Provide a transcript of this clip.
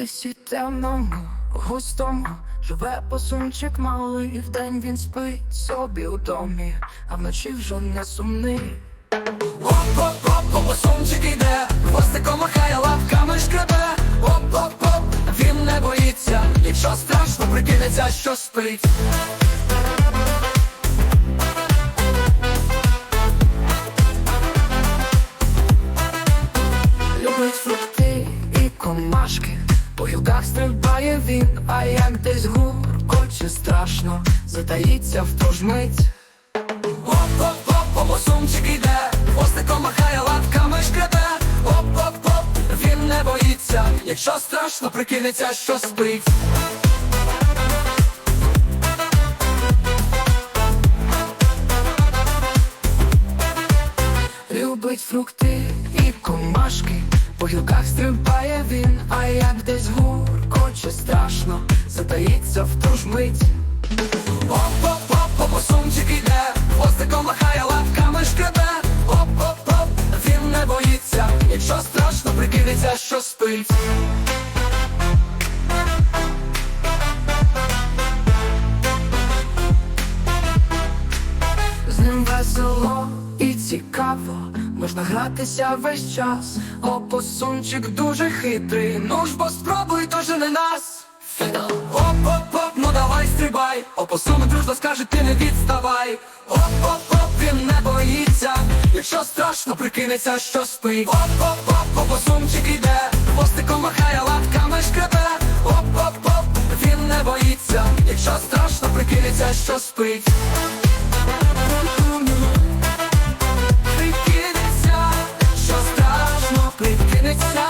лісі темному, густому Живе посунчик малий, вдень він спить собі у домі, а вночі вже не сумний. Оп-оп-оп, посунчик іде, хвостиком махає лапками шкребе. Оп-оп-оп, він не боїться, якщо страшно прикинеться, що спить. Любить фрукти і комашки, по гілках стрибає він, а як десь гуркоче страшно, затаїться в ту ж мить. Оп-оп-оп, посунчик іде, хвостиком махає лапками шкребе. Оп-оп-оп, він не боїться, якщо страшно прикинеться, що спить. Любить фрукти і комашки, по гілках стрибає він, а як десь гуркоче страшно, затаїться в ту ж мить. Оп-оп-оп, посунчик іде, хвостиком махає лапками шкребе. Оп-оп-оп, він не боїться, якщо страшно прикинеться, що спить. З ним весело і цікаво, можна гратися весь час. Опосунчик дуже хитрий, ну ж бо спробуй тоже не нас. Оп-оп-оп, ну давай стрибай, опосуми дружно скаже, ти не відставай. Оп-оп-оп, він не боїться, якщо страшно прикинеться, що спить. Оп-оп-оп, опосумчик іде, хвостиком махає лапками шкребе. Оп-оп-оп, він не боїться, якщо страшно прикинеться, що спить. It's time.